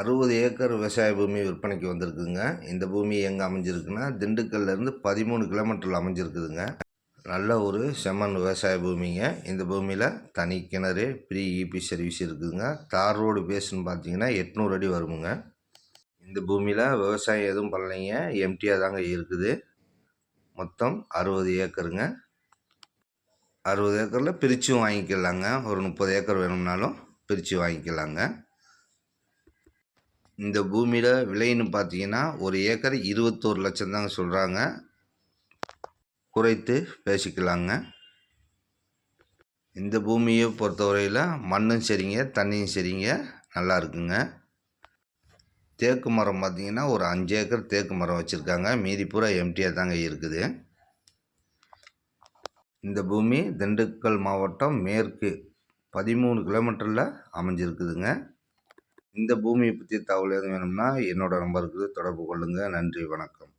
அறுபது ஏக்கர் விவசாய பூமி விற்பனைக்கு வந்திருக்குதுங்க. இந்த பூமி எங்கே அமைஞ்சிருக்குன்னா திண்டுக்கல்லேருந்து பதிமூணு கிலோமீட்டரில் அமைஞ்சிருக்குதுங்க. நல்ல ஒரு செம்மண் விவசாய பூமிங்க. இந்த பூமியில் தனி கிணறு ப்ரீ இபி சர்வீஸ் இருக்குதுங்க. தார் ரோடு பேஸ்னு பார்த்தீங்கன்னா எட்நூறு அடி வருமுங்க. இந்த பூமியில் விவசாயம் எதுவும் பண்ணலைங்க. எம்டியாக தாங்க இருக்குது. மொத்தம் அறுபது ஏக்கருங்க. அறுபது ஏக்கரில் பிரித்து வாங்கிக்கலாங்க. ஒரு முப்பது ஏக்கர் வேணும்னாலும் பிரித்து வாங்கிக்கலாங்க. இந்த பூமியில் விலைன்னு பார்த்தீங்கன்னா ஒரு ஏக்கர் இருபத்தோரு லட்சம் தாங்க சொல்கிறாங்க குறைத்து பேசிக்கலாங்க. இந்த பூமியை பொறுத்தவரையில் மண்ணும் சரிங்க தண்ணியும் சரிங்க நல்லா இருக்குங்க. தேக்கு மரம் பார்த்தீங்கன்னா ஒரு அஞ்சு ஏக்கர் தேக்கு மரம் வச்சுருக்காங்க. மீதி பூரா எம்டியாக தாங்க இருக்குது. இந்த பூமி திண்டுக்கல் மாவட்டம் மேற்கு பதிமூணு கிலோமீட்டரில் அமைஞ்சிருக்குதுங்க. இந்த பூமியை பற்றி தகவல் எதுவும் வேணும்னா என்னோடய நம்பருக்கு தொடர்பு கொள்ளுங்கள் நன்றி வணக்கம்.